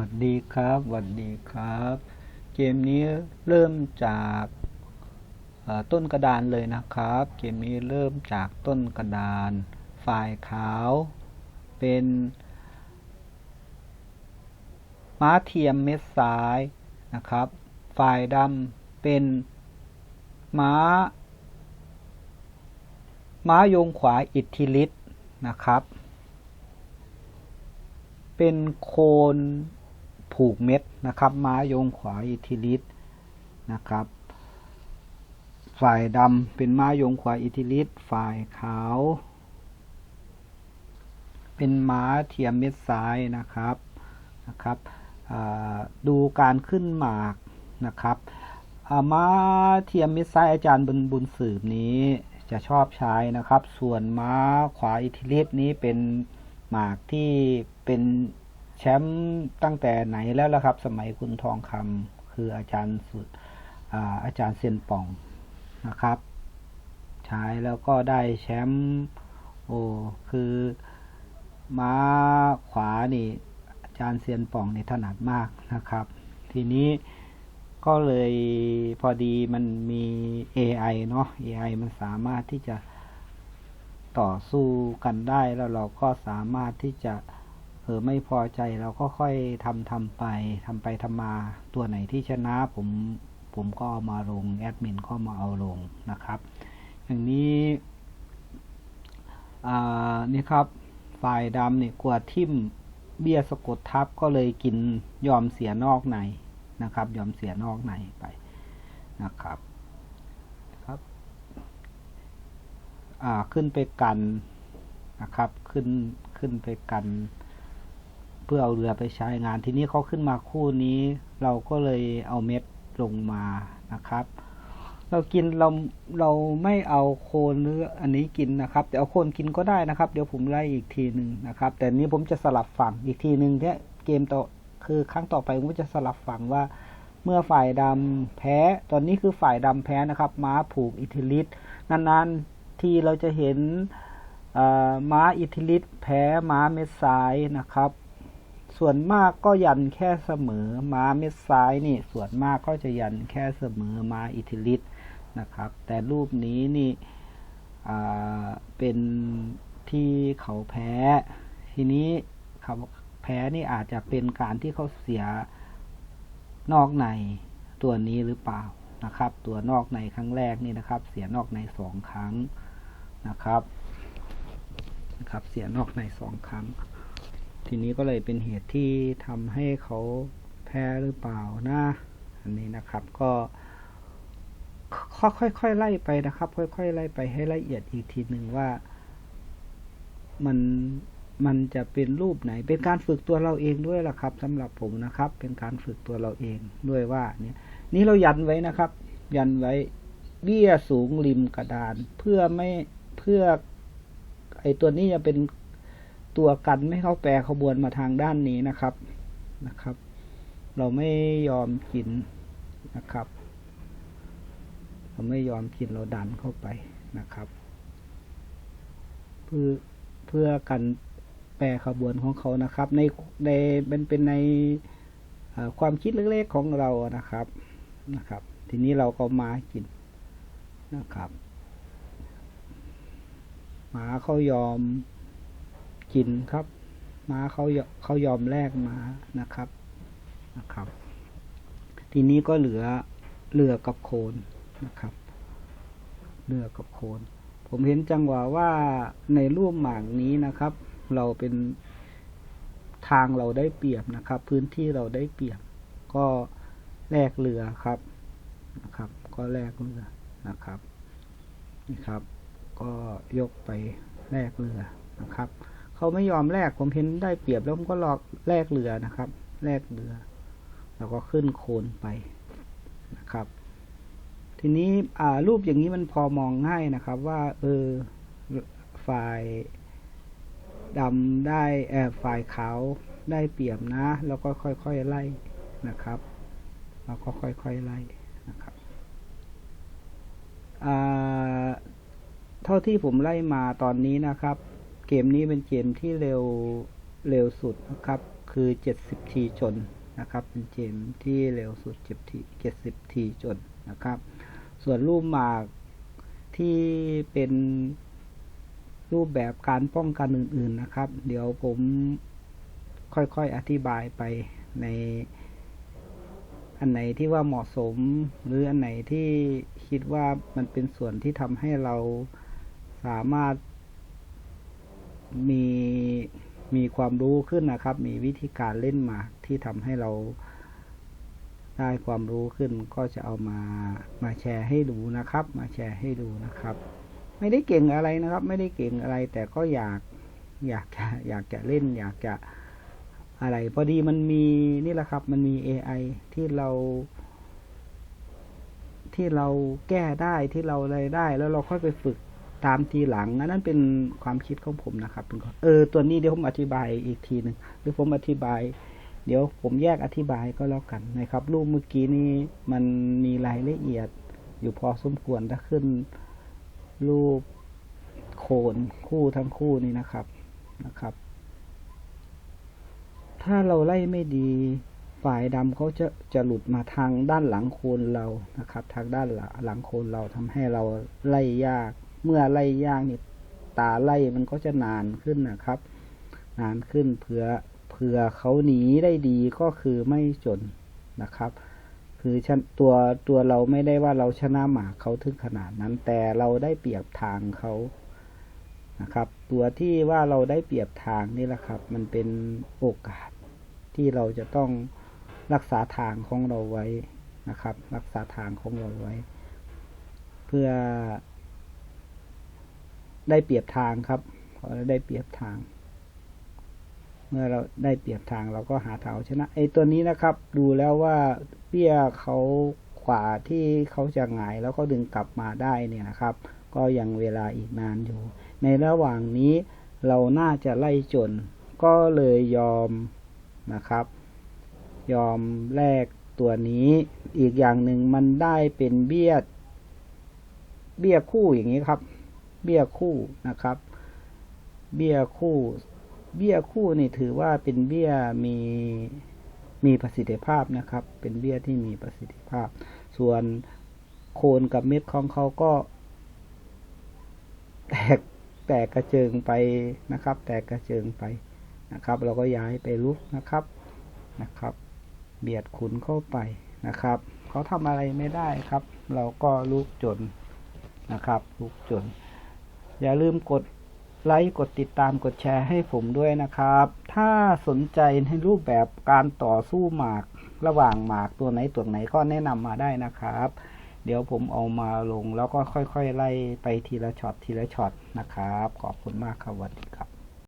วัสดีครับสวัสดีครับ เกมนี้เริ่มจากต้นกระดานเลยนะครับ เกมนี้เริ่มจากต้นกระดานฝ่ายขาว เป็นม้าเทียมเม็ดซ้ายนะครับฝ่ายดำเป็นม้า ม้ายงขวาอิทธิฤทธิ์นะครับ เป็นโคน ผูกเม็ดนะครับ ม้าโยงขวาอิทธิฤทธิ์นะครับ ฝ่ายดำเป็นม้าโยงขวาอิทธิฤทธิ์ฝ่ายขาว เป็นม้าเทียมเม็ดซ้ายนะครับนะครับดูการขึ้นหมากนะครับม้าเทียมเม็ดซ้ายอาจารย์บุญบุญสืบนี้จะชอบใช้นะครับ ส่วนม้าขวาอิทธิฤทธิ์นี้เป็นหมากที่เป็น ชมป์ตั้งแต่ไหนแล้วละครับ สมัยคุณทองคำคืออาจารย์สุดอาอาจารย์เซียนป่องนะครับ ใช้แล้วก็ได้แชมป์โอ้คือม้าขวานี่อาจารย์เซียนป่องนี่ถนัดมากนะครับ ทีนี้ก็เลยพอดีมันมี AI เนาะ AI มันสามารถที่จะต่อสู้กันได้แล้วเราก็สามารถที่จะ เออไม่พอใจเราก็ค่อยทำทำไปทำไปทำมาตัวไหนที่ชนะผมผมก็เอามาลงแอดมินก็มาเอาลงนะครับ อย่างนี้นี่ครับฝ่ายดำเนี่ยกลัวทิ่มเบี้ยสะกดทับก็เลยกินยอมเสียนอกในนะครับ ยอมเสียนอกในไปนะครับครับขึ้นไปกันนะครับขึ้นขึ้นไปกัน เพื่อเอาเรือไปใช้งานทีนี้เขาขึ้นมาคู่นี้ เราก็เลยเอาเม็ดลงมานะครับ เรากินเราเราไม่เอาโคนหรืออันนี้กินนะครับ แต่เอาโคนกินก็ได้นะครับ เดี๋ยวผมไล่อีกทีหนึ่งนะครับ แต่นี้ผมจะสลับฝั่งอีกทีหนึ่งเนี่ยเกมต่อคือครั้งต่อไปผมจะสลับฝั่งว่า เมื่อฝ่ายดำแพ้ ตอนนี้คือฝ่ายดำแพ้นะครับ ม้าผูกอิทธิฤทธิ์นานๆที่เราจะเห็นม้าอิทธิฤทธิ์แพ้ม้าเม็ดซ้ายนะครับ ส่วนมากก็ยันแค่เสมอม้าเม็ดซ้ายนี่ ส่วนมากก็จะยันแค่เสมอม้าอิทธิฤทธิ์นะครับ แต่รูปนี้นี่เป็นที่เขาแพ้ ทีนี้เขาแพ้นี่อาจจะเป็นการที่เขาเสียนอกในตัวนี้หรือเปล่านะครับ ตัวนอกในครั้งแรกนี่นะครับ เสียนอกในสองครั้งนะครับนะครับ เสียนอกในสองครั้ง ทีนี้ก็เลยเป็นเหตุที่ทำให้เขาแพ้หรือเปล่านะ อันนี้นะครับก็ค่อยๆไล่ไปนะครับ ค่อยๆไล่ไปให้ละเอียดอีกทีหนึ่งว่า มันมันจะเป็นรูปไหน เป็นการฝึกตัวเราเองด้วยล่ะครับสำหรับผมนะครับ เป็นการฝึกตัวเราเองด้วยว่าเนี่ยนี่เรายันไว้นะครับ ยันไว้เบี้ยสูงริมกระดาน เพื่อไม่เพื่อไอตัวนี้จะเป็น ตัวกันไม่เข้าแปรขบวนมาทางด้านนี้นะครับนะครับ เราไม่ยอมกินนะครับ เราไม่ยอมกินเราดันเข้าไปนะครับ เพื่อเพื่อกันแปรขบวนของเขานะครับ ในในเป็นเป็นในความคิดเล็กๆของเรานะครับนะครับ ทีนี้เราก็มากินนะครับหมาเขายอม กินครับม้าเขาเขายอมแลกมานะครับนะครับ ทีนี้ก็เหลือเรือกับโคนนะครับเรือกับโคน ผมเห็นจังหวะว่าในรูปหมากนี้นะครับ เราเป็นทางเราได้เปรียบนะครับ พื้นที่เราได้เปรียบ ก็แลกเรือครับนะครับ ก็แลกเรือนะครับนี่ครับ ก็ยกไปแลกเรือนะครับ เขาไม่ยอมแลกผมเห็นได้เปรียบแล้วผมก็ลอกแลกเรือนะครับแลกเรือ แล้วก็ขึ้นโคนไปนะครับ ทีนี้อ่ารูปอย่างนี้มันพอมองง่ายนะครับ ว่า เออฝ่ายดำได้เออฝ่ายขาวได้เปรียบนะ แล้วก็ค่อยๆไล่นะครับแล้วก็ค่อยๆไล่นะครับอ่าเท่าที่ผมไล่มาตอนนี้นะครับ เกมนี้เป็นเกมที่เร็วเร็วสุดนะครับ คือ 70 ทีจนนะครับ เป็นเกมที่เร็วสุด70ที70 ทีจนนะครับ ส่วนรูปหมากที่เป็นรูปแบบการป้องกันอื่น ๆนะครับ เดี๋ยวผมค่อยๆอธิบายไปในอันไหนที่ว่าเหมาะสม หรืออันไหนที่คิดว่ามันเป็นส่วนที่ทำให้เราสามารถ มีมีความรู้ขึ้นนะครับ มีวิธีการเล่นหมากที่ทำให้เราได้ความรู้ขึ้นก็จะเอามามาแชร์ให้ดูนะครับ มาแชร์ให้ดูนะครับ ไม่ได้เก่งอะไรนะครับ ไม่ได้เก่งอะไร แต่ก็อยากอยากจะอยากจะเล่น อยากจะอะไร พอดีมันมีนี่แหละครับ มันมี AI ที่เรา ที่เราแก้ได้ที่เราอะไรได้ แล้วเราค่อยไปฝึก ตามทีหลังอันนั้นเป็นความคิดของผมนะครับเป็นข้อเออตัวนี้เดี๋ยวผมอธิบายอีกทีหนึ่งหรือผมอธิบาย เดี๋ยวผมแยกอธิบายก็แล้วกันนะครับ รูปเมื่อกี้นี้มันมีรายละเอียดอยู่พอสมควรถ้าขึ้นรูปโคนคู่ทั้งคู่นี่นะครับนะครับ ถ้าเราไล่ไม่ดีฝ่ายดำเขาจะจะหลุดมาทางด้านหลังโคนเรานะครับ ทางด้านหลังโคนเราทำให้เราไล่ยาก เมื่อไล่ยากนี่ตาไล่มันก็จะนานขึ้นนะครับ นานขึ้นเผื่อเผื่อเขาหนีได้ดีก็คือไม่จนนะครับ คือชนตัวตัวเราไม่ได้ว่าเราชนะหมาเขาถึงขนาดนั้น แต่เราได้เปรียบทางเขานะครับ ตัวที่ว่าเราได้เปรียบทางนี่แหละครับ มันเป็นโอกาสที่เราจะต้องรักษาทางของเราไว้นะครับ รักษาทางของเราไว้ เพื่อ ได้เปรียบทางครับพอได้เปรียบทาง เมื่อเราได้เปรียบทางเราก็หาทางชนะไอ้ตัวนี้นะครับ ดูแล้วว่าเปี้ยเขาขวาที่เขาจะหงายแล้วก็ดึงกลับมาได้เนี่ยนะครับ ก็ยังเวลาอีกนานอยู่ ในระหว่างนี้เราน่าจะไล่จน ก็เลยยอมนะครับ ยอมแลกตัวนี้อีกอย่างหนึ่งมันได้เป็นเบี้ยเบี้ยคู่อย่างนี้ครับ เบี้ยคู่นะครับ เบี้ยคู่ เบี้ยคู่นี่ถือว่าเป็นเบี้ยมีมีประสิทธิภาพนะครับ เป็นเบี้ยที่มีประสิทธิภาพ ส่วนโคนกับเม็ดของเขาก็ แตกแตกกระเจิงไปนะครับ แตกกระเจิงไปนะครับ เราก็ย้ายไปลุกนะครับนะครับ เบียดขุนเข้าไปนะครับ เขาทำอะไรไม่ได้ครับ เราก็ลุกจนนะครับ ลุกจน อย่าลืมกดไลค์ กดติดตาม กดแชร์ให้ผมด้วยนะครับ ถ้าสนใจในรูปแบบการต่อสู้หมากระหว่างหมากตัวไหนตัวไหนก็แนะนำมาได้นะครับ เดี๋ยวผมเอามาลงแล้วก็ค่อยๆ ไล่ไปทีละช็อตทีละช็อตนะครับ ขอบคุณมากครับสวัสดีครับ